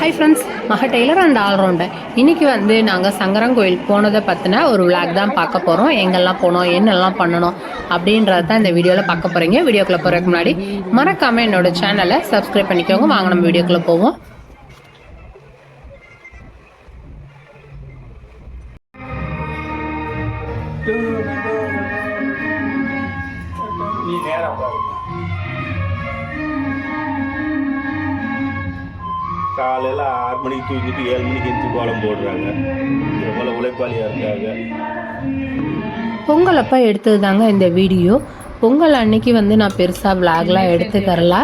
Hi friends மக tailor and allrounder இன்னைக்கு வந்து நாங்கள் சங்கரன் கோயில் போனதை பற்றின ஒரு விளாக் தான் பார்க்க போகிறோம் எங்கெல்லாம் போனோம் என்னெல்லாம் பண்ணணும் அப்படின்றத தான் இந்த வீடியோவில் பார்க்க போகிறீங்க வீடியோக்குள்ளே போகிறதுக்கு முன்னாடி மறக்காமல் என்னோட சேனலை சப்ஸ்கிரைப் பண்ணிக்கோங்க. வாங்க நம்ம வீடியோக்குள்ளே போவோம். நீ நேரம் பாருங்க காலையில் ஆறு மணிக்கு தூங்கிட்டு ஏழு மணிக்கு எந்திரிச்சு கோலம் போடுறாங்க. எவ்வளோ உழைப்பாளியாக இருக்காங்க. பொங்கல் அப்போ எடுத்தது தாங்க இந்த வீடியோ. பொங்கல் அன்னைக்கு வந்து நான் பெருசாக விளாக்லாம் எடுத்துக்கறல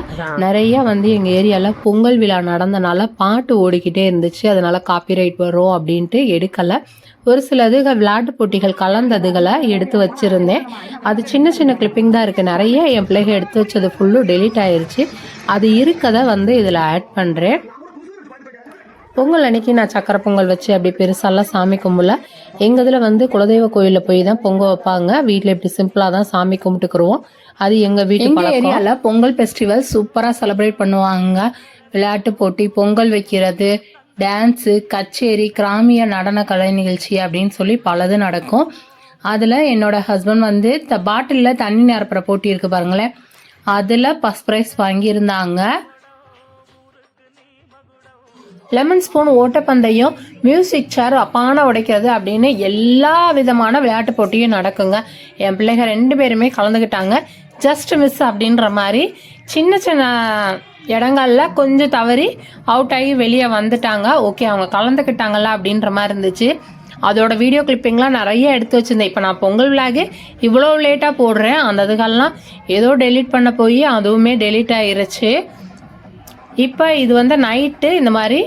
நிறைய வந்து எங்கள் ஏரியாவில் பொங்கல் விழா நடந்தனால பாட்டு ஓடிக்கிட்டே இருந்துச்சு. அதனால காப்பிரைட் வரும் அப்படின்ட்டு எடுக்கலை. ஒரு சிலது விளையாட்டு போட்டிகள் கலந்ததுகளை எடுத்து வச்சுருந்தேன். அது சின்ன சின்ன கிளிப்பிங் தான் இருக்குது நிறைய என் பிள்ளைங்க எடுத்து வச்சது ஃபுல்லும் டெலீட் ஆயிருச்சு. அது இருக்கதை வந்து இதில் ஆட் பண்ணுறேன் பொங்கல் அன்னைக்கு நான் சக்கரை பொங்கல் வச்சு அப்படி பெருசாலாம் சாமி கும்பல. எங்கள் இதில் வந்து குலதெய்வ கோயிலில் போய் தான் பொங்கல் வைப்பாங்க. வீட்டில் இப்படி சிம்பிளாக தான் சாமி கும்பிட்டுக்குருவோம். அது எங்கள் வீட்டு எங்கள் ஏரியாவில் பொங்கல் ஃபெஸ்டிவல் சூப்பராக செலிப்ரேட் பண்ணுவாங்க. விளையாட்டு போட்டி பொங்கல் வைக்கிறது டான்ஸு கச்சேரி கிராமிய நடன கலை நிகழ்ச்சி அப்படின்னு சொல்லி பலது நடக்கும். அதில் என்னோட ஹஸ்பண்ட் வந்து த பாட்டிலில் தண்ணி நிரப்புற போட்டி இருக்குது பாருங்களேன். அதில் ஃபஸ்ட் ப்ரைஸ் வாங்கியிருந்தாங்க. லெமன் ஸ்பூன் ஓட்டப்பந்தயம் மியூசிக் சேர் பானை உடைக்கிறது அப்படின்னு எல்லா விதமான விளையாட்டு போட்டியும் நடக்குங்க. என் பிள்ளைங்க ரெண்டு பேருமே கலந்துக்கிட்டாங்க ஜஸ்ட் மிஸ் அப்படின்ற மாதிரி சின்ன சின்ன இடங்கள்ல கொஞ்சம் தவறி அவுட் ஆகி வெளியே வந்துட்டாங்க. ஓகே அவங்க கலந்துக்கிட்டாங்கல்ல அப்படின்ற மாதிரி இருந்துச்சு. அதோட வீடியோ கிளிப்பிங்லாம் நிறைய எடுத்து வச்சுருந்தேன். இப்போ நான் பொங்கல் விளாகு இவ்வளோ லேட்டாக போடுறேன். அந்த இதுகள்லாம் ஏதோ டெலீட் பண்ண போய் அதுவுமே டெலீட் ஆயிருச்சு. இப்போ இது வந்து நைட்டு இந்த மாதிரி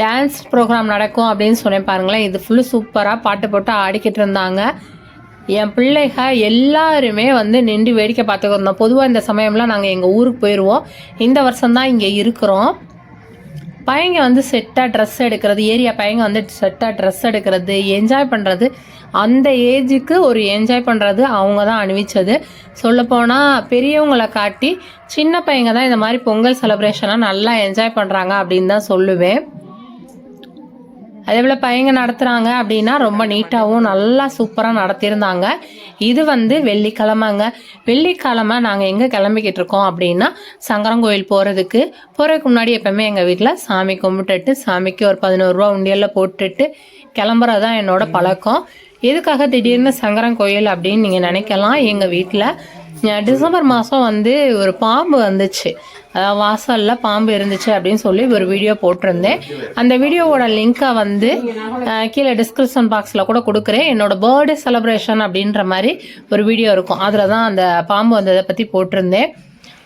டான்ஸ் ப்ரோக்ராம் நடக்கும் அப்படின்னு சொன்னேன் பாருங்களேன். இது ஃபுல்லு சூப்பராக பாட்டு போட்டு ஆடிக்கிட்டு இருந்தாங்க. என் பிள்ளைக எல்லாருமே வந்து நின்று வேடிக்கை பார்த்துக்கிட்டு இருந்தோம். பொதுவாக இந்த சமயம்லாம் நாங்கள் எங்கள் ஊருக்கு போயிடுவோம் இந்த வருஷம்தான் இங்கே இருக்கிறோம். பையங்க வந்து செட்டாக ட்ரெஸ் எடுக்கிறது ஏரியா பையங்க வந்து செட்டாக ட்ரெஸ் எடுக்கிறது என்ஜாய் பண்ணுறது அந்த ஏஜுக்கு ஒரு என்ஜாய் பண்ணுறது அவங்க தான் அணிவிச்சது. சொல்லப்போனால் பெரியவங்களை காட்டி சின்ன பையங்க தான் இந்த மாதிரி பொங்கல் செலப்ரேஷனாக நல்லா என்ஜாய் பண்ணுறாங்க அப்படின்னு தான் சொல்லுவேன். அதே போல் பையங்க நடத்துகிறாங்க அப்படின்னா ரொம்ப நீட்டாகவும் நல்லா சூப்பராக நடத்தியிருந்தாங்க. இது வந்து வெள்ளிக்கிழமைங்க. வெள்ளிக்கிழமை நாங்கள் எங்கே கிளம்பிக்கிட்டு இருக்கோம் அப்படின்னா சங்கரங்கோயில் போகிறதுக்கு போகிறதுக்கு முன்னாடி எப்பவுமே எங்கள் வீட்டில் சாமி கும்பிட்டுட்டு சாமிக்கு ஒரு பதினோரு ரூபா உண்டியலில் போட்டுட்டு கிளம்புறது தான் என்னோட பழக்கம். எதுக்காக திடீர்னு சங்கரன் கோயில் அப்படின்னு நீங்கள் நினைக்கலாம். எங்கள் வீட்டில் டிசம்பர் மாதம் வந்து ஒரு பாம்பு வந்துச்சு. அதாவது வாசலில் பாம்பு இருந்துச்சு அப்படின்னு சொல்லி ஒரு வீடியோ போட்டிருந்தேன். அந்த வீடியோவோட லிங்க்கை வந்து கீழே டிஸ்கிரிப்ஷன் பாக்ஸில் கூட கொடுக்குறேன். என்னோட பர்த்டே செலப்ரேஷன் அப்படின்ற மாதிரி ஒரு வீடியோ இருக்கும். அதில் தான் அந்த பாம்பு வந்ததை பற்றி போட்டிருந்தேன்.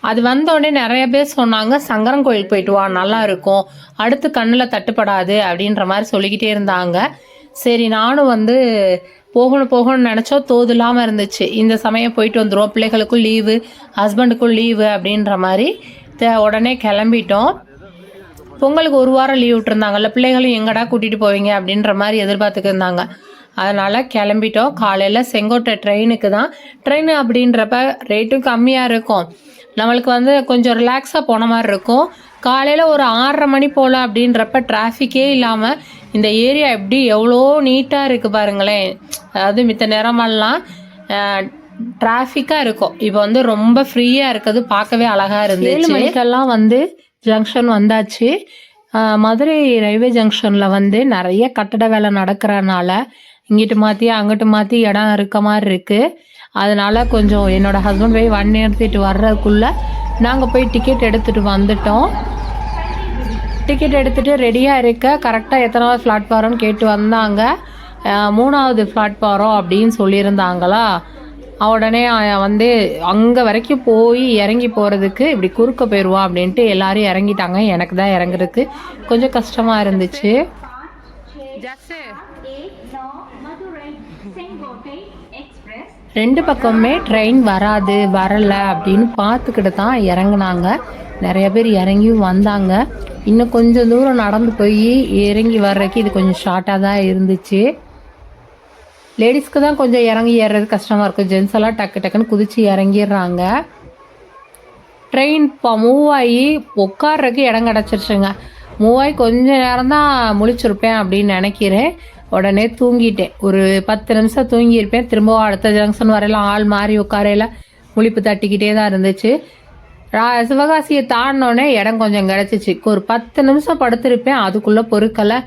அது வந்தோடனே நிறைய பேர் சொன்னாங்க சங்கரன் கோயில் போயிட்டு வா நல்லா இருக்கும். அடுத்து கண்ணில் தட்டுப்படாது அப்படின்ற மாதிரி சொல்லிக்கிட்டே இருந்தாங்க. சரி நானும் வந்து போகணும் போகணும்னு நினச்சோம் தோது இல்லாமல் இருந்துச்சு. இந்த சமயம் போயிட்டு வந்துடுவோம் பிள்ளைகளுக்கும் லீவு ஹஸ்பண்டுக்கும் லீவு அப்படின்ற மாதிரி த- உடனே கிளம்பிட்டோம். பொங்கலுக்கு ஒரு வாரம் லீவ் விட்டுருந்தாங்கல்ல பிள்ளைகளும் எங்கடா கூட்டிகிட்டு போவீங்க அப்படின்ற மாதிரி எதிர்பார்த்துக்கு இருந்தாங்க. அதனால் கிளம்பிட்டோம். காலையில் செங்கோட்டை ட்ரெயினுக்கு தான். ட்ரெயின் அப்படின்றப்ப ரேட்டும் கம்மியாக இருக்கும். நம்மளுக்கு வந்து கொஞ்சம் ரிலாக்ஸாக போன மாதிரி இருக்கும். காலையில் ஒரு ஆறரை மணி போல் அப்படின்றப்ப டிராஃபிக்கே இல்லாமல் இந்த ஏரியா எப்படி எவ்வளோ நீட்டாக இருக்குது பாருங்களேன். அதாவது மித்த நேரமெல்லாம் டிராஃபிக்காக இருக்கும். இப்போ வந்து ரொம்ப ஃப்ரீயாக இருக்கிறது பார்க்கவே அழகாக இருந்துச்சு. ஏழு மணிக்கெல்லாம் வந்து ஜங்ஷன் வந்தாச்சு. மதுரை ரயில்வே ஜங்ஷனில் வந்து நிறைய கட்டட வேலை நடக்கிறனால இங்கிட்டு மாற்றி அங்கிட்டு மாற்றி இடம் இருக்க மாதிரி இருக்குது அதனால் கொஞ்சம் என்னோடய ஹஸ்பண்ட் போய் வண்டி நிறுத்திட்டு வர்றதுக்குள்ளே நாங்கள் போய் டிக்கெட் எடுத்துகிட்டு வந்துட்டோம். டிக்கெட் எடுத்துகிட்டு ரெடியாக இருக்க. கரெக்டாக எத்தனாவது பிளாட்ஃபாரம்னு கேட்டு வந்தாங்க. மூணாவது பிளாட்ஃபாரம் அப்படின்னு சொல்லியிருந்தாங்களா? உடனே வந்து அங்கே வரைக்கும் போய் இறங்கி போகிறதுக்கு இப்படி குறுக்க போயிடுவோம் அப்படின்ட்டு எல்லாரும் இறங்கிட்டாங்க. எனக்கு தான் இறங்குறதுக்கு கொஞ்சம் கஷ்டமாக இருந்துச்சு. ரெண்டு பக்கமுமே ட்ரெயின் வராது வரல அப்படின்னு பார்த்துக்கிட்டு தான் இறங்குனாங்க. நிறைய பேர் இறங்கியும் வந்தாங்க. இன்னும் கொஞ்சம் தூரம் நடந்து போய் இறங்கி வர்றதுக்கு இது கொஞ்சம் ஷார்ட்டாக தான் இருந்துச்சு. லேடிஸ்க்கு தான் கொஞ்சம் இறங்கி ஏறுறது கஷ்டமாக இருக்கும். ஜென்ஸ் எல்லாம் டக்கு டக்குன்னு குதிச்சு இறங்கிடுறாங்க. ட்ரெயின் இப்போ மூவ் ஆகி உட்கார்றதுக்கு இடம் கிடச்சிருச்சுங்க. மூவாய் கொஞ்ச நேரம் தான் முழிச்சிருப்பேன் அப்படின்னு நினைக்கிறேன். உடனே தூங்கிட்டேன். ஒரு பத்து நிமிஷம் தூங்கியிருப்பேன். திரும்பவும் அடுத்த ஜங்ஷன் வரையில ஆள் மாறி உட்காரையில முழிப்பு தட்டிக்கிட்டே தான் இருந்துச்சு. சிவகாசியை தாண்டினோடனே இடம் கொஞ்சம் கிடச்சிச்சு. ஒரு பத்து நிமிஷம் படுத்திருப்பேன். அதுக்குள்ளே பொருட்களை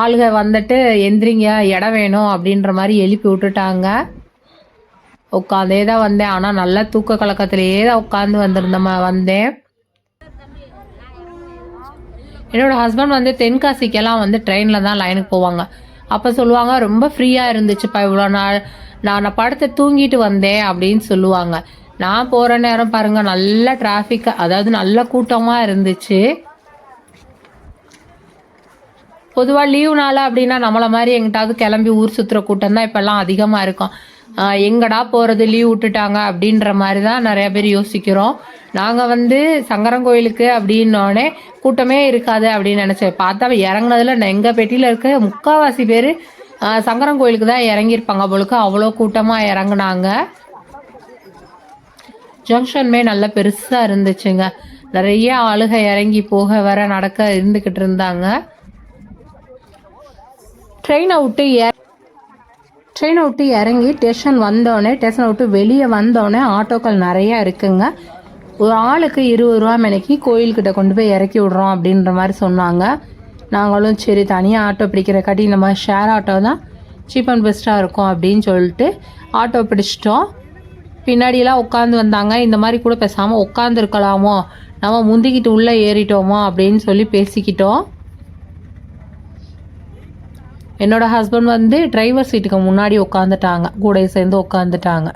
ஆளுக வந்துட்டு எந்திரிங்க இடம் வேணும் அப்படின்ற மாதிரி எழுப்பி விட்டுட்டாங்க. உட்காந்தே தான் வந்தேன். ஆனால் நல்லா தூக்க கலக்கத்திலேயே தான் உட்காந்து வந்திருந்தேன் வந்தேன். என்னோட ஹஸ்பண்ட் வந்து தென்காசிக்கெல்லாம் வந்து ட்ரெயினில் தான் லைனுக்கு போவாங்க. அப்போ சொல்லுவாங்க ரொம்ப ஃப்ரீயாக இருந்துச்சுப்பா இவ்வளோ நாள். நான் நான் தூங்கிட்டு வந்தேன் அப்படின்னு சொல்லுவாங்க. நான் போகிற நேரம் பாருங்க நல்ல டிராஃபிக் அதாவது நல்ல கூட்டமாக இருந்துச்சு. பொதுவாக லீவ் நாள் அப்படின்னா நம்மளை மாதிரி எங்கிட்டாவது கிளம்பி ஊர் சுற்றுற கூட்டம் தான் இப்போல்லாம் அதிகமாக இருக்கும். எங்கடா போகிறது லீவ் விட்டுட்டாங்க அப்படின்ற மாதிரி தான் நிறைய பேர் யோசிக்கிறோம். நாங்கள் வந்து சங்கரன் அப்படின்னோடனே கூட்டமே இருக்காது அப்படின்னு நினச்சேன். பார்த்தா இறங்கினதில் எங்கள் பெட்டியில் இருக்க முக்கால்வாசி பேர் சங்கரன் கோயிலுக்கு தான் இறங்கியிருப்பாங்க அவளுக்கு அவ்வளோ கூட்டமாக இறங்குனாங்க. ஜங்ஷனுமே நல்லா பெருசாக இருந்துச்சுங்க. நிறைய ஆளுக இறங்கி போக வர நடக்க இருந்துக்கிட்டு இருந்தாங்க. ட்ரெயினை விட்டு இற ட்ரெயினை விட்டு இறங்கி ஸ்டேஷன் வந்தோடனே ஸ்டேஷனை விட்டு வெளியே வந்தோடனே ஆட்டோக்கள் நிறையா இருக்குங்க. ஒரு ஆளுக்கு இருபது ரூபா மணிக்கு கோயில்கிட்ட கொண்டு போய் இறக்கி விட்றோம் அப்படின்ற மாதிரி சொன்னாங்க. நாங்களும் சரி தனியாக ஆட்டோ பிடிக்கிற காட்டி இந்த மாதிரி ஷேர் ஆட்டோ தான் சீப் அண்ட் பெஸ்ட்டாக இருக்கும் அப்படின்னு சொல்லிட்டு ஆட்டோ பிடிச்சிட்டோம். பின்னாடியெல்லாம் உட்காந்து வந்தாங்க. இந்த மாதிரி கூட பேசாமல் உட்காந்துருக்கலாமோ நம்ம முந்திக்கிட்டு உள்ளே ஏறிட்டோமோ? அப்படின்னு சொல்லி பேசிக்கிட்டோம். என்னோட ஹஸ்பண்ட் வந்து டிரைவர் சீட்டுக்கு முன்னாடி உட்காந்துட்டாங்க கூட சேர்ந்து உட்காந்துட்டாங்க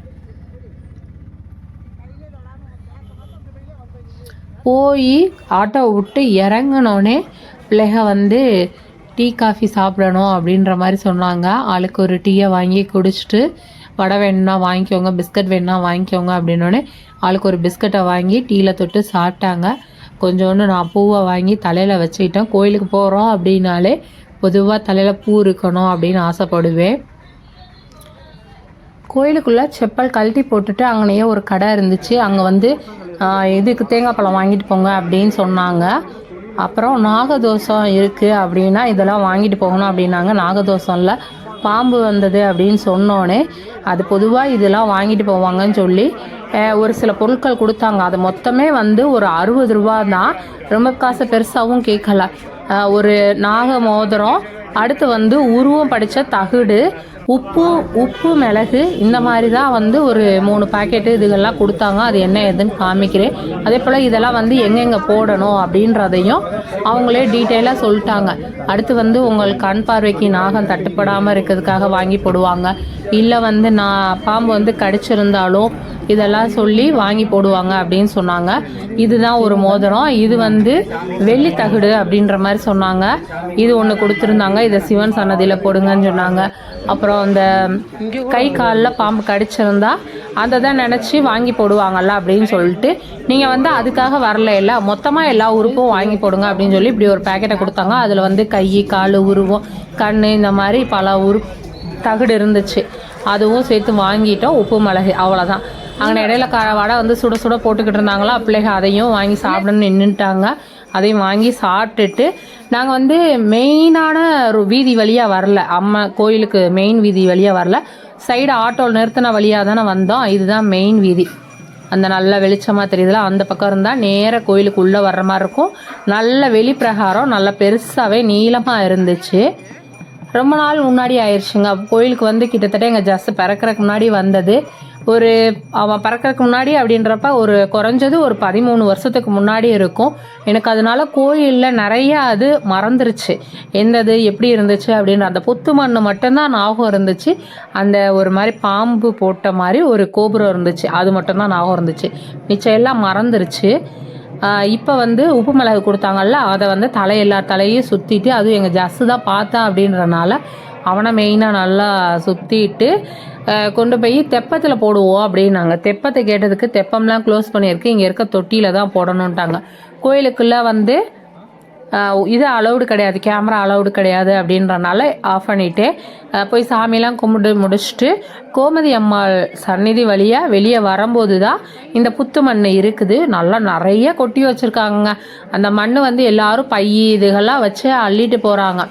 போய் ஆட்டோ விட்டு இறங்கினோடனே பிள்ளைக வந்து டீ காஃபி சாப்பிடணும் அப்படின்ற மாதிரி சொன்னாங்க. ஆளுக்கு ஒரு டீயை வாங்கி குடிச்சிட்டு வடை வேணும்னா வாங்கிக்கோங்க பிஸ்கட் வேணும்னா வாங்கிக்கோங்க அப்படின்னோடனே ஆளுக்கு ஒரு பிஸ்கட்டை வாங்கி டீயில் தொட்டு சாப்பிட்டாங்க. கொஞ்சோண்டு நான் பூவை வாங்கி தலையில் வச்சுக்கிட்டேன். கோயிலுக்கு போகிறோம் அப்படின்னாலே பொதுவாக தலையில் பூ இருக்கணும் அப்படின்னு ஆசைப்படுவேன். கோயிலுக்குள்ளே செப்பல் கழட்டி போட்டுட்டு அங்கனையே ஒரு கடை இருந்துச்சு. அங்கே வந்து ஆஹ், இதுக்கு தேங்காய் பழம் வாங்கிட்டு போங்க அப்படின்னு சொன்னாங்க. அப்புறம் நாகதோஷம் இருக்குது அப்படின்னா இதெல்லாம் வாங்கிட்டு போகணும் அப்படின்னாங்க. நாகதோஷம்ல பாம்பு வந்தது அப்படின்னு சொன்னோன்னே அது பொதுவாக இதெல்லாம் வாங்கிட்டு போவாங்கன்னு சொல்லி ஒரு சில பொருட்கள் கொடுத்தாங்க. அது மொத்தமே வந்து ஒரு அறுபது ரூபா தான் ரொம்ப காசு பெருசாகவும் கேட்கல. ஒரு நாக மோதிரம் அடுத்து வந்து உருவம் படித்த தகுடு உப்பு உப்பு மிளகு இந்த மாதிரி தான் வந்து ஒரு மூணு பாக்கெட்டு இதுகள்லாம் கொடுத்தாங்க. அது என்ன ஏதுன்னு காமிக்கிறேன். அதே போல் இதெல்லாம் வந்து எங்கெங்கே போடணும் அப்படின்றதையும் அவங்களே டீட்டெயிலாக சொல்லிட்டாங்க. அடுத்து வந்து உங்கள் கண் பார்வைக்கு நாகம் தட்டுப்படாமல் இருக்கிறதுக்காக வாங்கி போடுவாங்க. இல்லை வந்து நான் பாம்பு வந்து கடிச்சிருந்தாலும் இதெல்லாம் சொல்லி வாங்கி போடுவாங்க அப்படின்னு சொன்னாங்க. இதுதான் ஒரு மோதிரம். இது வந்து வெள்ளி தகுடு அப்படின்ற மாதிரி சொன்னாங்க. இது ஒன்று கொடுத்துருந்தாங்க. இதை சிவன் சன்னதியில் போடுங்கன்னு சொன்னாங்க. அப்புறம் அந்த கை காலில் பாம்பு கடிச்சிருந்தா அதை தான் நினச்சி வாங்கி போடுவாங்கல்ல அப்படின்னு சொல்லிட்டு நீங்கள் வந்து அதுக்காக வரல இல்லை மொத்தமாக எல்லா உறுப்பும் வாங்கி போடுங்க அப்படின்னு சொல்லி இப்படி ஒரு பேக்கெட்டை கொடுத்தாங்க. அதில் வந்து கை கால் உருவம் கண் இந்த மாதிரி பல உரு தகுடு இருந்துச்சு. அதுவும் சேர்த்து வாங்கிட்டோம். உப்பு மிளகு அவ்வளோதான் அங்கே இடையில க வடை வந்து சுட சுட போட்டுக்கிட்டு இருந்தாங்களா? பிள்ளைங்க அதையும் வாங்கி சாப்பிடணும்னு நின்றுட்டாங்க அதையும் வாங்கி சாப்பிட்டுட்டு நாங்கள் வந்து மெயினான ஒரு வீதி வழியாக வரல. அம்மா கோயிலுக்கு மெயின் வீதி வழியாக வரல. சைடு ஆட்டோவில் நிறுத்தின வழியாக தானே வந்தோம். இதுதான் மெயின் வீதி. அந்த நல்ல வெளிச்சமாக தெரியுதுல அந்த பக்கம் இருந்தால் நேராக கோயிலுக்கு உள்ளே வர்ற மாதிரி இருக்கும். நல்ல வெளிப்பிரகாரம் நல்ல பெருசாகவே நீளமாக இருந்துச்சு. ரொம்ப நாள் முன்னாடி ஆயிடுச்சுங்க கோயிலுக்கு வந்து கிட்டத்தட்ட எங்கள் ஜஸ்ட் பிறக்கறதுக்கு முன்னாடி வந்தது. ஒரு அவன் பறக்கறதுக்கு முன்னாடி அப்படின்றப்ப ஒரு குறைஞ்சது ஒரு பதிமூணு வருஷத்துக்கு முன்னாடி இருக்கும். எனக்கு அதனால கோயிலில் நிறைய அது மறந்துருச்சு. எந்தது எப்படி இருந்துச்சு அப்படின்ற அந்த புத்து மண்ணு மட்டும்தான் ஞாபகம் இருந்துச்சு. அந்த ஒரு மாதிரி பாம்பு போட்ட மாதிரி ஒரு கோபுரம் இருந்துச்சு. அது மட்டும்தான் ஞாபகம் இருந்துச்சு. மிச்சம் எல்லாம் மறந்துருச்சு. இப்போ வந்து உப்பு மிளகு கொடுத்தாங்கல்ல அதை வந்து தலை எல்லா தலையும் சுற்றிட்டு அதுவும் எங்கள் ஜஸ்ஸு தான் பார்த்தேன் அப்படின்றனால அவனை மெயினாக நல்லா சுற்றிட்டு கொண்டு போய் தெப்பத்தில் போடுவோம் அப்படின்னாங்க. தெப்பத்தை கேட்டதுக்கு தெப்பம்லாம் க்ளோஸ் பண்ணியிருக்கு. இங்கே இருக்க தொட்டியில் தான் போடணுன்ட்டாங்க கோயிலுக்குள்ளே வந்து இது அலௌடு கிடையாது. கேமரா அலௌடு கிடையாது அப்படின்றனால ஆஃப் பண்ணிவிட்டு போய் சாமிலாம் கும்பிட்டு முடிச்சுட்டு கோமதி அம்மாள் சந்நிதி வழியாக வெளியே வரும்போது தான் இந்த புத்து மண் இருக்குது. நல்லா நிறைய கொட்டி வச்சுருக்காங்க அந்த மண் வந்து எல்லாரும் பை இதுகள்லாம் வச்சு அள்ளிட்டு போகிறாங்க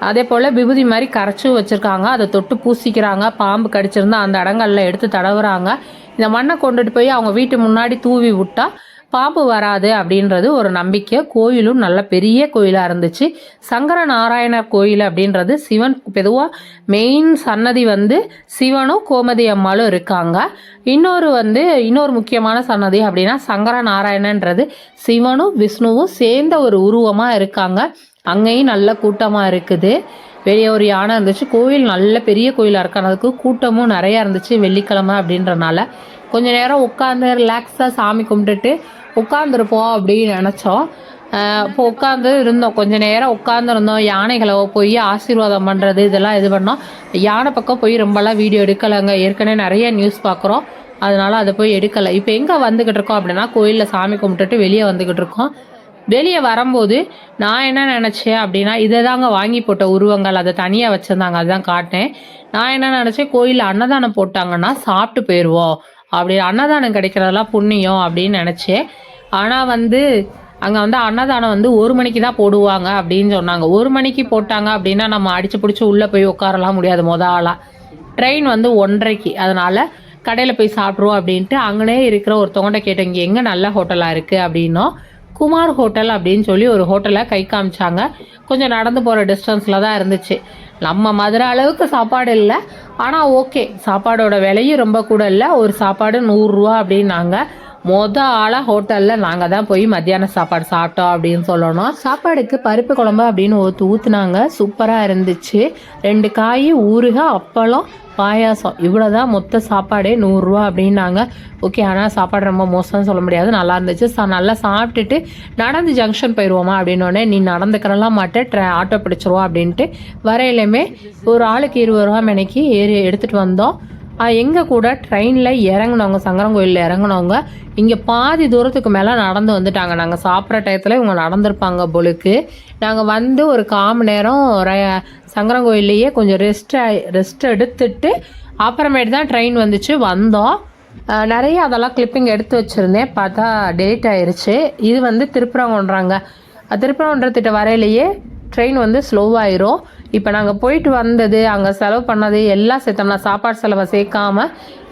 அதே போல் விபூதி மாதிரி கரைச்சும் வச்சுருக்காங்க. அதை தொட்டு பூசிக்கிறாங்க. பாம்பு கடிச்சிருந்தா அந்த இடங்களில் எடுத்து தடவுறாங்க. இந்த மண்ணை கொண்டுட்டு போய் அவங்க வீட்டு முன்னாடி தூவி விட்டா பாம்பு வராது அப்படின்றது ஒரு நம்பிக்கை. கோயிலும் நல்ல பெரிய கோயிலாக இருந்துச்சு. சங்கர நாராயணர் கோயில் அப்படின்றது சிவன் பொதுவாக மெயின் சன்னதி வந்து சிவனும் கோமதி அம்மாளும் இருக்காங்க. இன்னொரு வந்து இன்னொரு முக்கியமான சன்னதி அப்படின்னா சங்கர நாராயணன்றது சிவனும் விஷ்ணுவும் சேர்ந்த ஒரு உருவமாக இருக்காங்க. அங்கேயும் நல்ல கூட்டமாக இருக்குது. வெளியே ஒரு யானை இருந்துச்சு. கோயில் நல்ல பெரிய கோயிலாக இருக்கிறதுக்கு கூட்டமும் நிறையா இருந்துச்சு வெள்ளிக்கிழமை அப்படின்றனால. கொஞ்ச நேரம் உட்காந்து ரிலாக்ஸாக சாமி கும்பிட்டுட்டு உட்காந்துருப்போம் அப்படின்னு நினச்சோம். இப்போ உட்காந்து இருந்தோம். கொஞ்ச நேரம் உட்காந்துருந்தோம் யானைகளை போய் ஆசீர்வாதம் பண்ணுறது இதெல்லாம் இது பண்ணோம். யானை பக்கம் போய் ரொம்பலாம் வீடியோ எடுக்கலைங்க. ஏற்கனவே நிறைய நியூஸ் பார்க்குறோம். அதனால அதை போய் எடுக்கலை. இப்போ எங்கே வந்துக்கிட்டு இருக்கோம் அப்படின்னா கோயிலில் சாமி கும்பிட்டுட்டு வெளியே வந்துக்கிட்டு இருக்கோம். வெளியே வரும்போது நான் என்ன நினச்சேன் அப்படின்னா இதை தாங்க வாங்கி போட்ட உருவங்கள் அதை தனியாக வச்சுருந்தாங்க அதுதான் காட்டினேன். நான் என்ன நினச்சேன் கோயிலில் அன்னதானம் போட்டாங்கன்னா சாப்பிட்டு போயிடுவோம் அப்படி அன்னதானம் கிடைக்கிறதெல்லாம் புண்ணியம் அப்படின்னு நினச்சேன். ஆனால் வந்து அங்கே வந்து அன்னதானம் வந்து ஒரு மணிக்கு தான் போடுவாங்க அப்படின்னு சொன்னாங்க. ஒரு மணிக்கு போட்டாங்க அப்படின்னா நம்ம அடிச்சு பிடிச்சி உள்ளே போய் உட்காரலாம் முடியாது மொத ஆளாக ட்ரெயின் வந்து ஒன்றரைக்கு அதனால் கடையில் போய் சாப்பிட்ருவோம் அப்படின்ட்டு அங்கனே இருக்கிற ஒருத்தவங்கள்ட்ட கேட்டேன் இங்கே எங்கே நல்ல ஹோட்டலாக இருக்குது அப்படின்னோ குமார் ஹோட்டல் அப்படின்னு சொல்லி ஒரு ஹோட்டலை கை காமிச்சாங்க. கொஞ்சம் நடந்து போகிற டிஸ்டன்ஸில் தான் இருந்துச்சு. நம்ம மதுரை அளவுக்கு சாப்பாடு இல்லை. ஆனால் ஓகே. சாப்பாடோட விலையும் ரொம்ப கூட இல்லை. ஒரு சாப்பாடு நூறுரூவா அப்படின்னாங்க. மொத ஆளாக ஹோட்டலில் நாங்கள் தான் போய் மத்தியான சாப்பாடு சாப்பிட்டோம் அப்படின்னு சொல்லணும். சாப்பாடுக்கு பருப்பு குழம்பு அப்படின்னு ஒருத்து ஊற்றுனாங்க சூப்பராக இருந்துச்சு. ரெண்டு காய் ஊறுகாய் அப்பளம் பாயாசம். இவ்வளோ தான் மொத்த சாப்பாடே நூறுரூவா அப்படின்னாங்க. ஓகே ஆனால் சாப்பாடு ரொம்ப மோசம்னு சொல்ல முடியாது. நல்லா இருந்துச்சு. சா நல்லா சாப்பிட்டுட்டு நடந்து ஜங்ஷன் போயிடுவோமா அப்படின்னோடனே நீ நடந்துக்கிறலாம் மாட்டேன் ட்ரெ ஆட்டோ பிடிச்சிருவோம் அப்படின்ட்டு வரையிலுமே ஒரு ஆளுக்கு இருபது ரூபா மெனைக்கு ஏறி எடுத்துகிட்டு வந்தோம். எங்கள் கூட ட்ரெயினில் இறங்குனவங்க சங்கரங்கோயிலில் இறங்குனவங்க இங்கே பாதி தூரத்துக்கு மேலே நடந்து வந்துட்டாங்க. நாங்கள் சாப்பிட்ற டயத்தில் இவங்க நடந்திருப்பாங்க பொழுக்கு நாங்கள் வந்து ஒரு காம நேரம் ர- சங்கரங்கோயில்லையே கொஞ்சம் ரெஸ்ட் ரெஸ்ட் எடுத்துட்டு அப்புறமேட்டு தான் ட்ரெயின் வந்துச்சு வந்தோம். நிறைய அதெல்லாம் கிளிப்பிங் எடுத்து வச்சுருந்தேன். பார்த்தா டேட் ஆயிடுச்சு இது வந்து திருப்பரங்குன்றாங்க. திருப்பரங்குன்றத்திட்ட வரையிலேயே ட்ரெயின் வந்து ஸ்லோவாயிரும் இப்போ நாங்கள் போயிட்டு வந்தது அங்கே செலவு பண்ணது எல்லாம் சேர்த்தோம்னா சாப்பாடு செலவை சேர்க்காம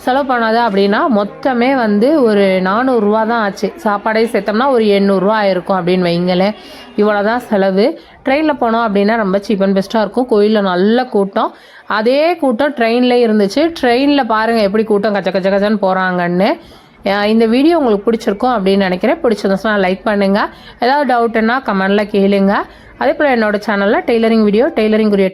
செலவு பண்ணாத அப்படின்னா மொத்தமே வந்து ஒரு நானூறுரூவா தான் ஆச்சு. சாப்பாடே சேர்த்தோம்னா ஒரு எண்ணூறுரூவா ஆயிருக்கும் அப்படின்னு வைங்களேன். இவ்வளோ தான் செலவு. ட்ரெயினில் போனோம் அப்படின்னா ரொம்ப சீப் அண்ட் பெஸ்ட்டாக இருக்கும். கோயிலில் நல்ல கூட்டம். அதே கூட்டம் ட்ரெயினில் இருந்துச்சு. ட்ரெயினில் பாருங்கள் எப்படி கூட்டம் கச்ச கச்ச கச்சன்னு போகிறாங்கன்னு இந்த வீடியோ உங்களுக்கு பிடிச்சிருக்கும் அப்படின்னு நினைக்கிறேன். பிடிச்சிருந்துச்சுன்னா லைக் பண்ணுங்கள் ஏதாவது டவுட்டுன்னா கமெண்டில் கேளுங்க. அதே போல் என்னோடய சேனலில் டெய்லரிங் வீடியோ டெய்லரிங் குறிய